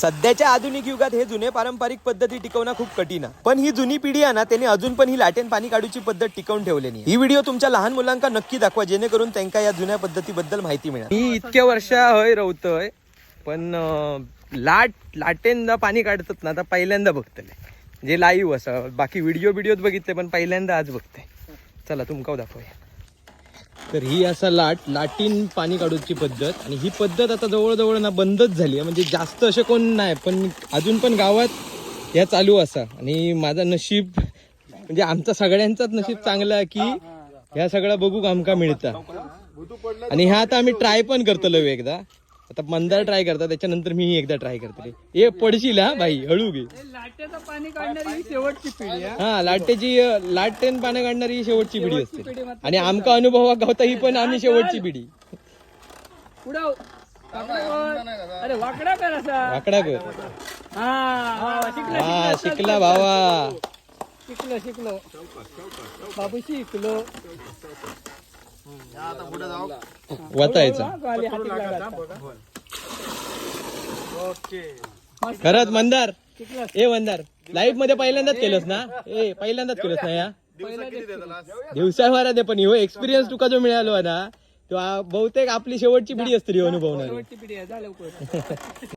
सध्याच्या आधुनिक युगात हे जुने पारंपरिक पद्धती टिकवणं खूप कठीण आहे. पण ही जुनी पिढी आहे ना त्यांनी अजून पण ही लाटेन पाणी काढूची पद्धत टिकवून ठेवलेली ही व्हिडिओ तुमच्या लहान मुलांना नक्की दाखवा जेणेकरून त्यांना या जुन्या पद्धतीबद्दल माहिती मिळेल. मी इतक्या वर्षा हय रवतोय पण लाट लाटेंदा पाणी काढतात ना आता पहिल्यांदा बघतले जे लाईव्ह असं बाकी व्हिडिओ व्हिडिओत बघितले पण पहिल्यांदा आज बघते चला तुमका दाखवूया. तर ही असा लाट लाटीन पाणी काढूची पद्धत. आणि ही पद्धत आता जवळजवळ ना बंदच झाली आहे. म्हणजे जास्त असे कोण नाही पण अजून पण गावात ह्या चालू असा. आणि माझं नशीब म्हणजे आमचा सगळ्यांचाच नशीब चांगला आहे की ह्या सगळ्या बघूक आमका मिळतं. आणि ह्या आता आम्ही ट्राय पण करतलो एकदा. आता मंदार ट्राय करता त्याच्यानंतर मी एकदा ट्राय करतले ए पडशील हा? बाई हळू घे. लाटेचं पाणी काढणारी ही शेवटची पिढी आहे हा लाटेची लाटेन पाणी काढणारी ही शेवटची पिढी असते. आणि आमका अनुभव गावता ही पण आम्ही शेवटची पिढी. पुढं वाकडा कर. अरे वाकडा कर असा. वाकडा कर. हा हा, शिकला हा शिकला भावा. शिकलो शिकलो. बाबू शिकलो. वतायचा. खरंच मंदार. ए मंदार. लाईव्हमध्ये पहिल्यांदाच केलंस ना? ए पहिल्यांदाच केलंस ना या? दिवसाभरात आहे पण हो एक्सपिरियन्स तुका जो मिळालो ना तो आ- बहुतेक आपली शेवटची पिढी असते अनुभवणार.